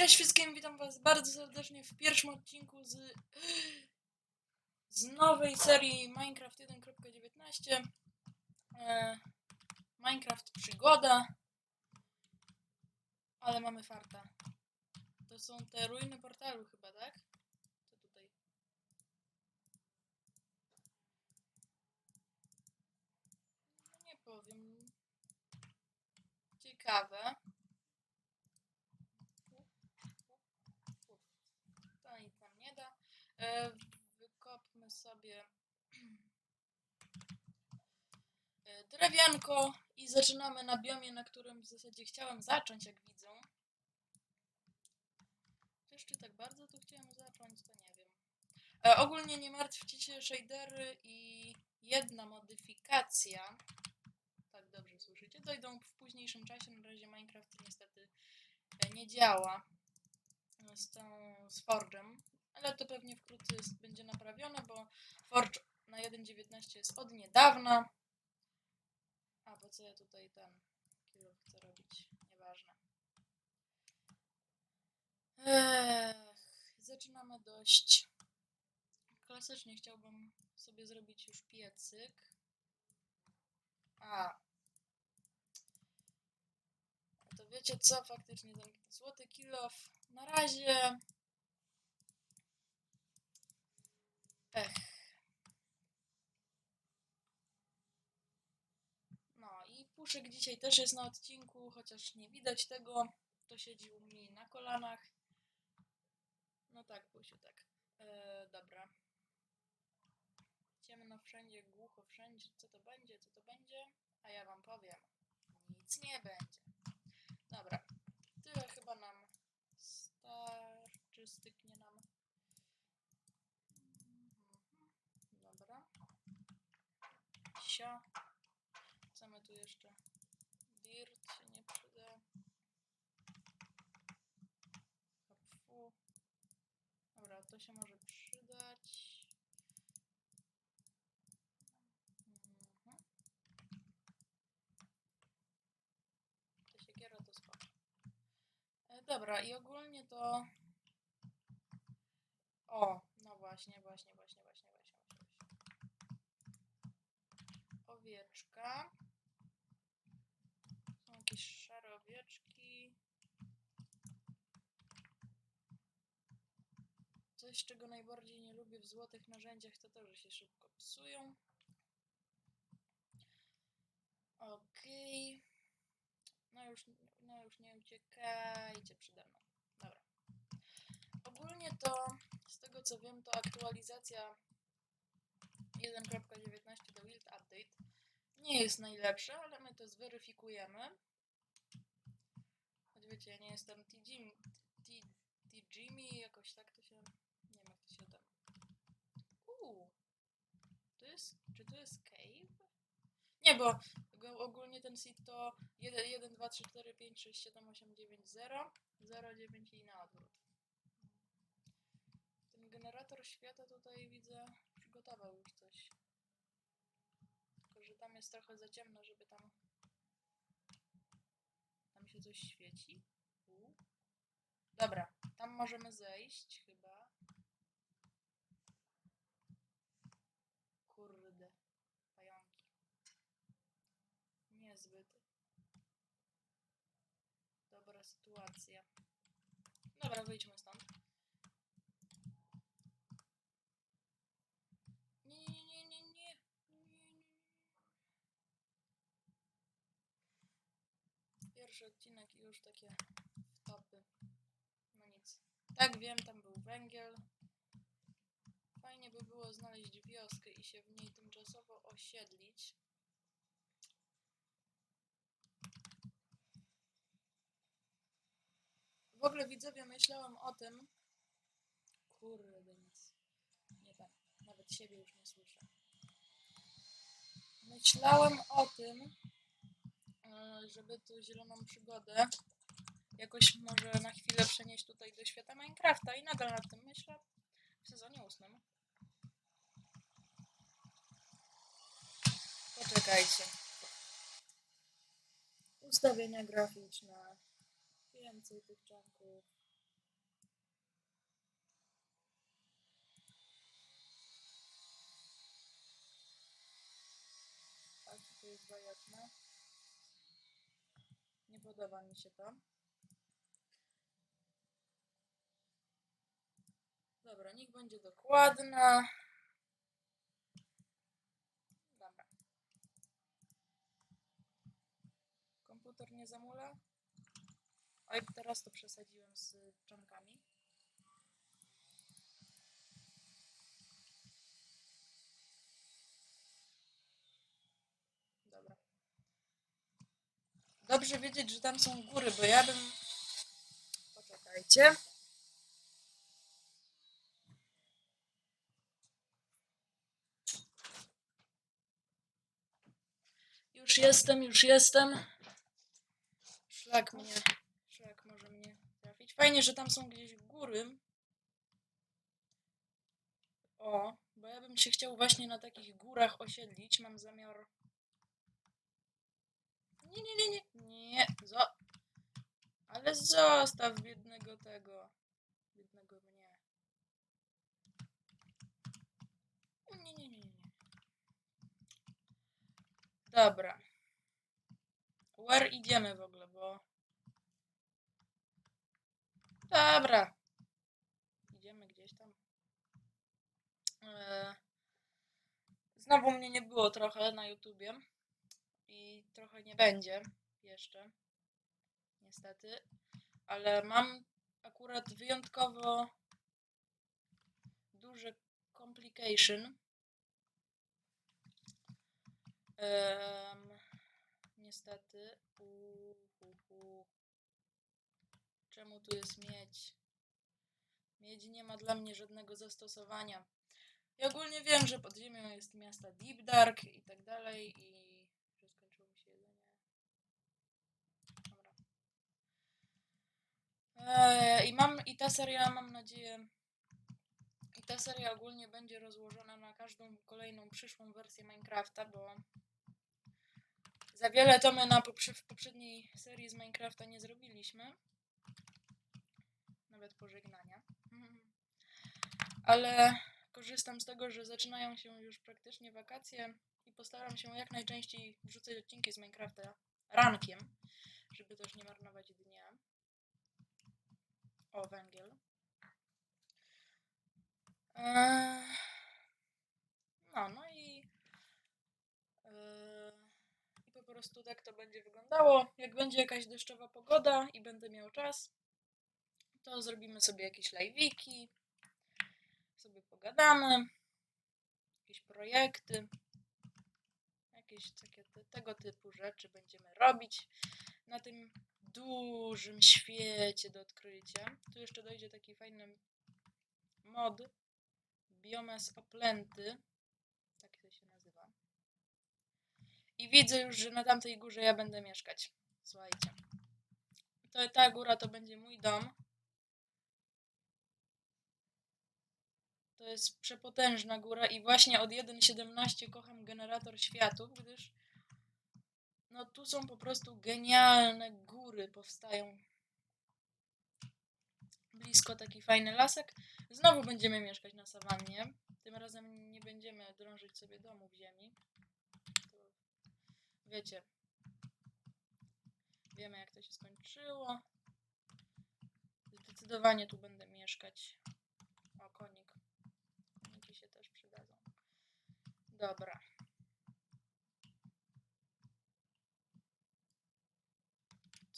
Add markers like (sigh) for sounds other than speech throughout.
Cześć wszystkim, witam was bardzo serdecznie w pierwszym odcinku z, z nowej serii Minecraft 1.19 e, Minecraft Przygoda Ale mamy farta To są te ruiny portalu chyba, tak? Co tutaj? No nie powiem Ciekawe To nic nam nie da. E, wykopmy sobie (clears throat) e, drewianko i zaczynamy na biomie, na którym w zasadzie chciałem zacząć, jak widzą. Chociaż czy tak bardzo tu chciałem zacząć, to nie wiem. E, ogólnie nie martwcie się, shadery i jedna modyfikacja, tak dobrze słyszycie, dojdą w późniejszym czasie. Na razie Minecraft niestety nie działa z tą z Forge'em, ale to pewnie wkrótce jest, będzie naprawione, bo Forge na 1.19 jest od niedawna. A, bo co ja tutaj ten kilo chcę robić? Nieważne. Ech, zaczynamy dość klasycznie. Chciałbym sobie zrobić już piecyk. A. To wiecie co? Faktycznie ten złoty kilof na razie. Ech. No i Puszek dzisiaj też jest na odcinku, chociaż nie widać tego. To siedzi u mnie na kolanach. No tak, Pusiu, tak. E, dobra. Ciemno wszędzie, głucho wszędzie. Co to będzie, co to będzie? A ja wam powiem. Nic nie będzie. Dobra. Tyle chyba nam starczy, styknie nam. Mhm. Dobra. Sio. Co my tu jeszcze? Dirt się nie przyda. Hopfu. Dobra, to się może przydać. Mhm. Ta siekiera to spoko. E, dobra, i ogólnie to... O, no właśnie, właśnie, właśnie, właśnie. właśnie. Są jakieś szare owieczki. Coś, czego najbardziej nie lubię w złotych narzędziach, to to, że się szybko psują. Okej. No już, no już nie uciekajcie przede mną. Dobra. Ogólnie to, z tego co wiem, to aktualizacja 1.19 do Wild Update nie jest najlepsza, ale my to zweryfikujemy. Choć wiecie, ja nie jestem TG, TGMI, jakoś tak to się, nie wiem jak to się tam... Uuu, to jest, czy to jest cave? Nie, bo ogólnie ten seed to 1, 1 2, 3, 4, 5, 6, 7, 8, 9, 0, 0, 9 i na odwrót. Ten generator świata tutaj widzę przygotował już coś. Tam jest trochę za ciemno, żeby tam... Tam się coś świeci. U. Dobra, tam możemy zejść chyba. Kurde, pająki. Niezbyt. Dobra sytuacja. Dobra, wyjdźmy stąd. Nie, nie, nie, nie, nie. nie, nie. Pierwszy odcinek i już takie wtopy. No nic. Tak wiem, tam był węgiel. Fajnie by było znaleźć wioskę i się w niej tymczasowo osiedlić. W ogóle widzowie myślałem o tym. Kurde nic. Nie tak. Nawet siebie już nie słyszę. Myślałem o tym, żeby tą zieloną przygodę jakoś może na chwilę przenieść tutaj do świata Minecrafta i nadal nad tym myślę w sezonie ósmym. Poczekajcie. Ustawienia graficzne. Więcej tych czanków. A tutaj jest bajaczny podoba mi się to. Dobra, niech będzie dokładna. Dobra. Komputer nie zamula? Oj, teraz to przesadziłem z czcionkami. Dobra. Dobrze wiedzieć, że tam są góry, bo ja bym... Poczekajcie. Już jestem, już jestem. Szlak mnie, szlak może mnie trafić. Fajnie, że tam są gdzieś góry. O, bo ja bym się chciał właśnie na takich górach osiedlić. Mam zamiar... Nie, nie, nie, nie. Nie, zo... Ale zostaw biednego tego. Biednego mnie. Nie, nie, nie. nie. Dobra. Where idziemy w ogóle, bo... Dobra. Idziemy gdzieś tam. Eee, Znowu mnie nie było trochę na YouTubie. I trochę nie będzie jeszcze. Niestety. Ale mam akurat wyjątkowo duże complication. Em, niestety. Czemu tu jest miedź? Miedź nie ma dla mnie żadnego zastosowania. Ja ogólnie wiem, że pod ziemią jest miasta Deep Dark i tak dalej i że skończyło mi się jedzenie. Dobra. Eee, I mam i ta seria mam nadzieję i ta seria ogólnie będzie rozłożona na każdą kolejną przyszłą wersję Minecrafta, bo za wiele to my na poprze- w poprzedniej serii z Minecrafta nie zrobiliśmy. Nawet pożegnania. Ale korzystam z tego, że zaczynają się już praktycznie wakacje i postaram się jak najczęściej wrzucać odcinki z Minecrafta rankiem, żeby też nie marnować dnia. O, węgiel. Eee, No, no i eee, i po prostu tak to będzie wyglądało. Jak będzie jakaś deszczowa pogoda i będę miał czas, to zrobimy sobie jakieś live'iki, sobie pogadamy, jakieś projekty, jakieś takie te, tego typu rzeczy będziemy robić na tym dużym świecie do odkrycia. Tu jeszcze dojdzie taki fajny mod Biomes Oplęty, tak to się nazywa. I widzę już, że na tamtej górze ja będę mieszkać. Słuchajcie. To ta góra to będzie mój dom. To jest przepotężna góra i właśnie od 1.17 kocham generator światów, gdyż no tu są po prostu genialne góry powstają. Blisko taki fajny lasek. Znowu będziemy mieszkać na sawannie. Tym razem nie będziemy drążyć sobie domu w ziemi. Wiecie. Wiemy jak to się skończyło. Zdecydowanie tu będę mieszkać. O, konik. Koniki się też przydadzą. Dobra.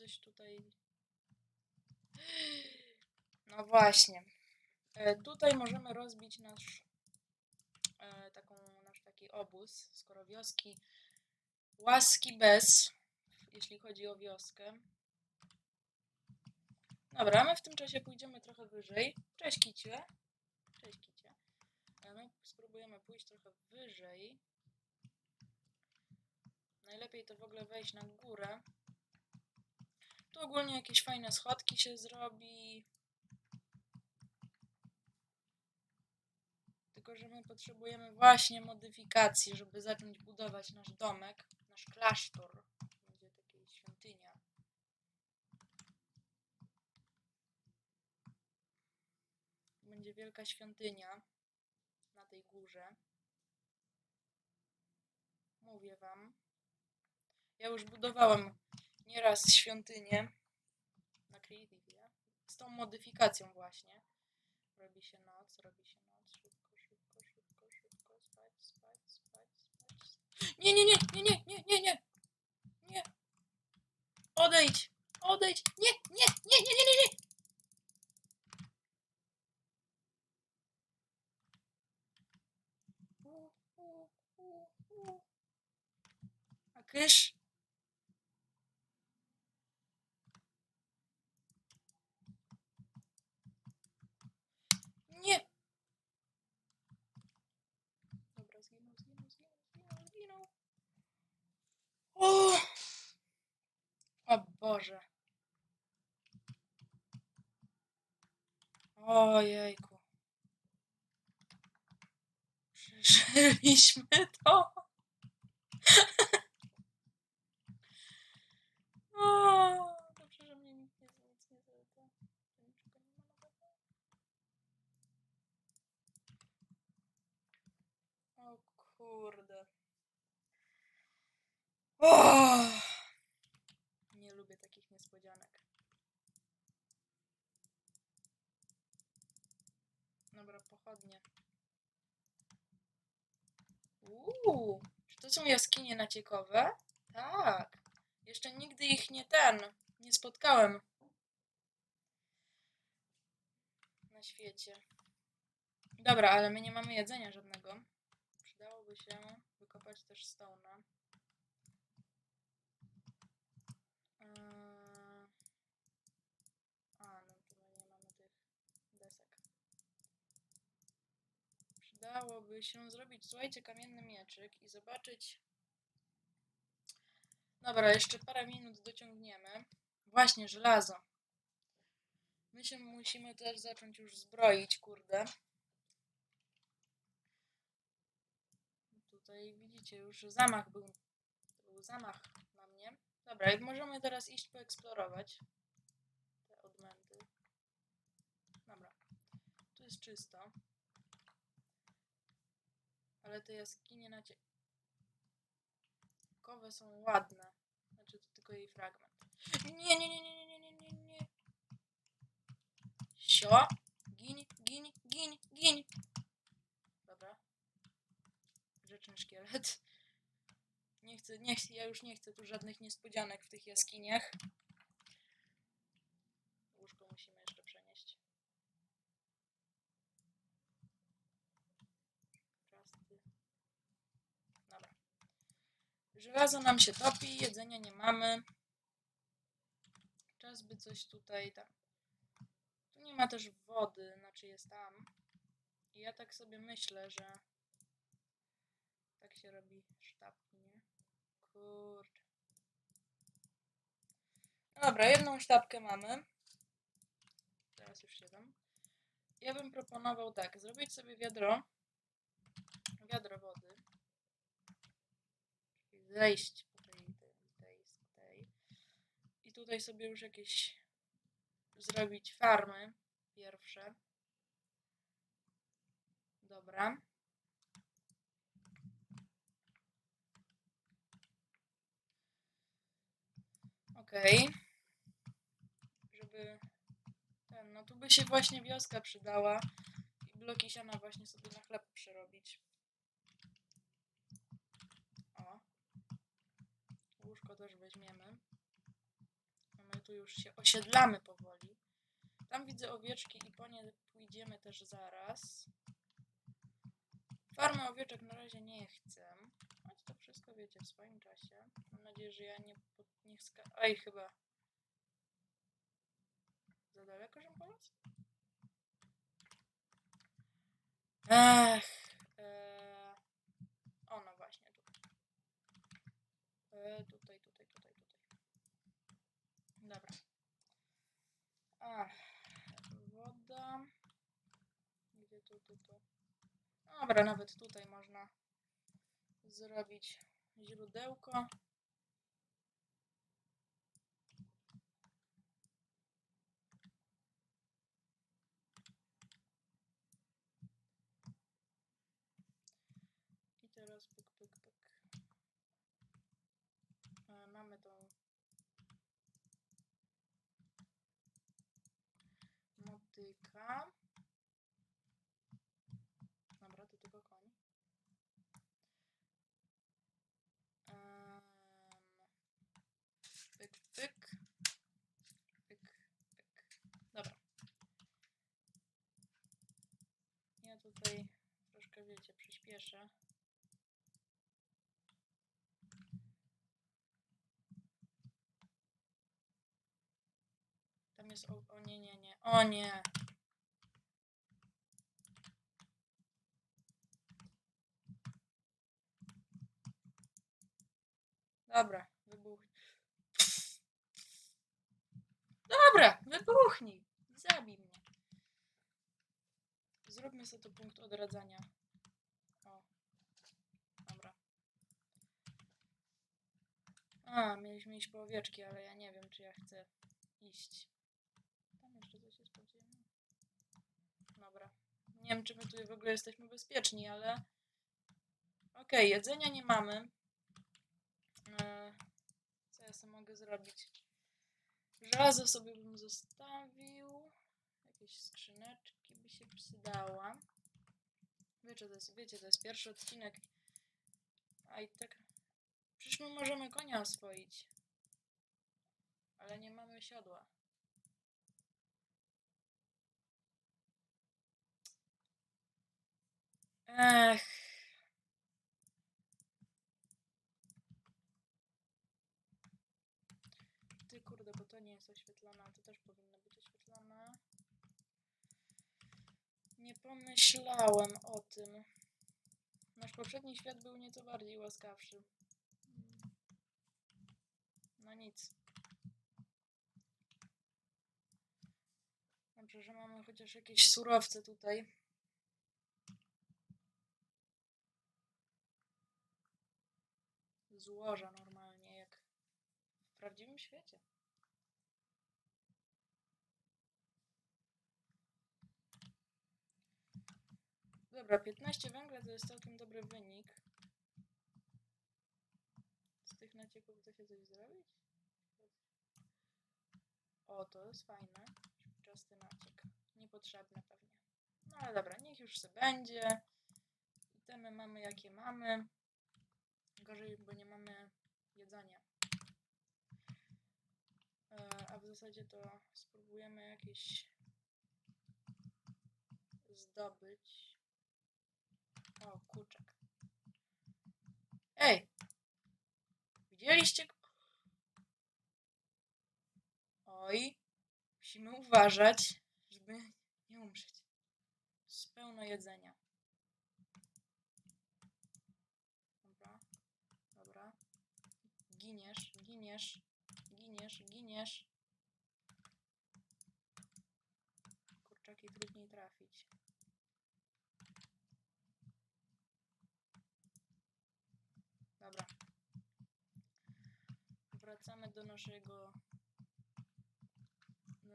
Coś tutaj. (gasps) No właśnie. E, tutaj możemy rozbić nasz e, taką, nasz taki obóz, skoro wioski łaski bez, jeśli chodzi o wioskę. Dobra, my w tym czasie pójdziemy trochę wyżej. Cześć kicie. Cześć kicie. A my spróbujemy pójść trochę wyżej. Najlepiej to w ogóle wejść na górę. Ogólnie jakieś fajne schodki się zrobi. Tylko, że my potrzebujemy właśnie modyfikacji, żeby zacząć budować nasz domek, nasz klasztor. Będzie taka świątynia. Będzie wielka świątynia na tej górze. Mówię wam. Ja już budowałem nieraz świątynię na Creative, z tą modyfikacją właśnie. Robi się noc, robi się noc, szybko, szybko, szybko, szybko, spać, spać, spać, spać. Nie, nie, nie, nie, nie, nie, nie, nie, nie. Odejdź, odejdź, nie, nie, nie, nie, nie, nie, nie. Kysz? Nie! Dobra, zginął, zginął, zginął, zginął, zginął. O! O Boże. Ojejku. Przeżyliśmy to. O, dobrze, że mnie nikt nie, nic nie nowego. O kurde. O! Nie lubię takich niespodzianek. Dobra, pochodnie. Uuu, czy to są jaskinie naciekowe? Tak. Jeszcze nigdy ich nie ten, nie spotkałem. Na świecie. Dobra, ale my nie mamy jedzenia żadnego. Przydałoby się wykopać też stone'a. Eee, A, no to my nie mamy tych desek. Przydałoby się zrobić, słuchajcie, kamienny mieczyk i zobaczyć. Dobra, jeszcze parę minut dociągniemy. Właśnie, żelazo. My się musimy też zacząć już zbroić, kurde. Tutaj widzicie, już zamach był. Był zamach na mnie. Dobra, i możemy teraz iść poeksplorować te odmęty. Dobra, tu jest czysto. Ale te jaskinie naciekowe są ładne. Znaczy to tylko jej fragment. Nie, nie, nie, nie, nie, nie, nie, nie. Sio. Gin, gin, gin, gin. Dobra. Grzeczny szkielet. Nie chcę, nie chcę, ja już nie chcę tu żadnych niespodzianek w tych jaskiniach. Żelazo nam się topi, jedzenia nie mamy. Czas by coś tutaj tam. Tu nie ma też wody, znaczy jest tam. I ja tak sobie myślę, że tak się robi sztabki, nie? Kurczę. No dobra, jedną sztabkę mamy. Teraz już siedem. Ja bym proponował tak, zrobić sobie wiadro. Wiadro wody. Zejść po tej, tej, tej. I tutaj sobie już jakieś zrobić farmy pierwsze. Dobra. Okej. Żeby ten, no tu by się właśnie wioska przydała i bloki siana właśnie sobie na chleb przerobić. O. Łóżko też weźmiemy. A my tu już się osiedlamy powoli. Tam widzę owieczki i po nie pójdziemy też zaraz. Farmy owieczek na razie nie chcę. Choć to wszystko wiecie w swoim czasie. Mam nadzieję, że ja nie, nie ska... Oj, chyba. Za daleko, żem polazł? Ech. tu. Dobra, nawet tutaj można zrobić źródełko. I teraz pyk, pyk, pyk. E, mamy tą motyka. Przyspieszę. Tam jest. O, o nie, nie, nie. O nie! Dobra, wybuch. Dobra, wybuchnij. Zabij mnie. Zróbmy sobie to punkt odradzania. O. Dobra. A, mieliśmy iść po owieczki, ale ja nie wiem, czy ja chcę iść. Tam jeszcze coś jest podziemne. Dobra. Nie wiem, czy my tu w ogóle jesteśmy bezpieczni, ale... Okej, jedzenia nie mamy. E, Co ja sobie mogę zrobić? Żelazo sobie bym zostawił. Jakieś skrzyneczki by się przydała. Wiecie, to jest, wiecie, to jest pierwszy odcinek. A i tak... Przecież my możemy konia oswoić. Ale nie mamy siodła. Ech. Ty kurde, bo to nie jest oświetlone, to też powinno być oświetlone. Nie pomyślałem o tym. Nasz poprzedni świat był nieco bardziej łaskawszy. Nic. Dobrze, że mamy chociaż jakieś surowce tutaj. Złoża normalnie, jak w prawdziwym świecie. Dobra, 15 węgla to jest całkiem dobry wynik. Z tych nacieków da się coś zrobić? To jest fajne. Czasty naciek. Niepotrzebne pewnie. No ale dobra, niech już sobie będzie. Itemy mamy jakie mamy. Gorzej, bo nie mamy jedzenia. E, a w zasadzie to spróbujemy jakieś zdobyć. O, kurczak. Ej! Widzieliście Oj, musimy uważać, żeby nie umrzeć. Jest pełno jedzenia. Dobra, dobra. Giniesz, giniesz, giniesz, giniesz. Kurczaki trudniej trafić. Dobra. Wracamy do naszego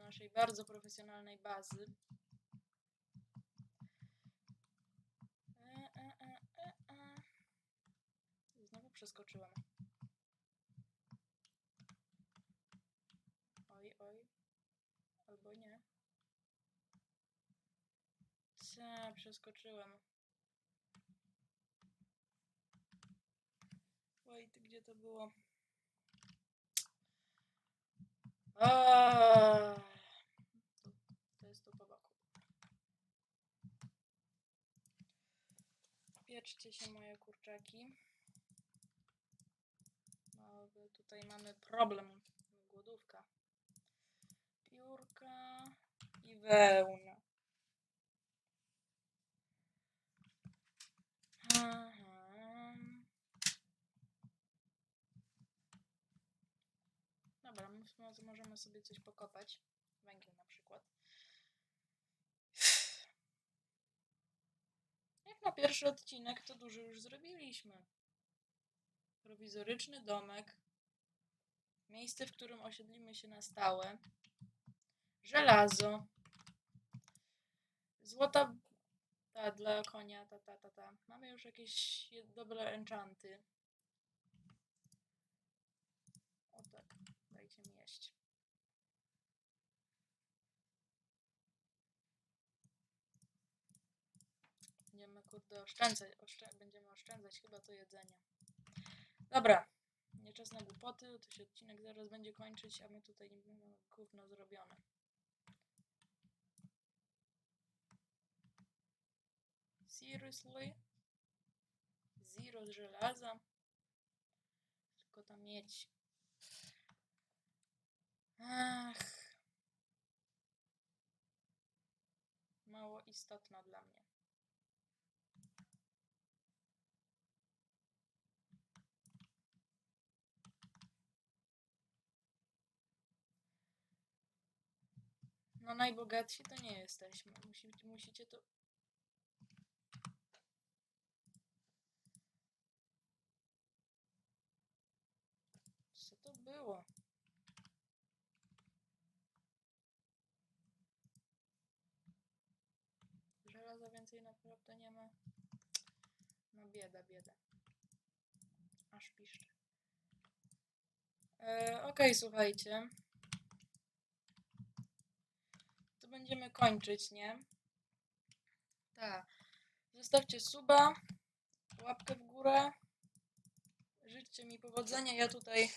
naszej bardzo profesjonalnej bazy. E, e, e. Znowu przeskoczyłam. Oj, oj. Albo nie. Ce, przeskoczyłem. Oj, ty gdzie to było? Aaaa. To, to jest tu po boku. Pieczcie się moje kurczaki. No, tutaj mamy problem. Głodówka. Piórka i wełna. Aha. Dobra, możemy sobie coś pokopać. Węgiel na przykład. Jak na pierwszy odcinek, to dużo już zrobiliśmy. Prowizoryczny domek. Miejsce, w którym osiedlimy się na stałe. Żelazo. Złota ta dla konia, ta, ta, ta, ta. Mamy już jakieś dobre enchanty. O tak, dajcie mi jeść. Oszczędzać, oszczę będziemy oszczędzać chyba to jedzenie. Dobra, nie czas na głupoty, to się odcinek zaraz będzie kończyć, a my tutaj no, gówno zrobione. Seriously? Zero z żelaza? Tylko tam mieć. Ach. Mało istotna dla mnie. No najbogatsi to nie jesteśmy. Musi, musicie to... Co to było? Żelaza więcej naprawdę nie ma. No bieda, bieda. Aż piszczy. E, Okej, słuchajcie. To będziemy kończyć, nie? Tak. Zostawcie suba, łapkę w górę. Życzcie mi powodzenia. Ja tutaj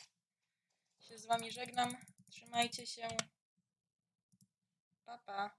się z wami żegnam. Trzymajcie się. Pa, pa.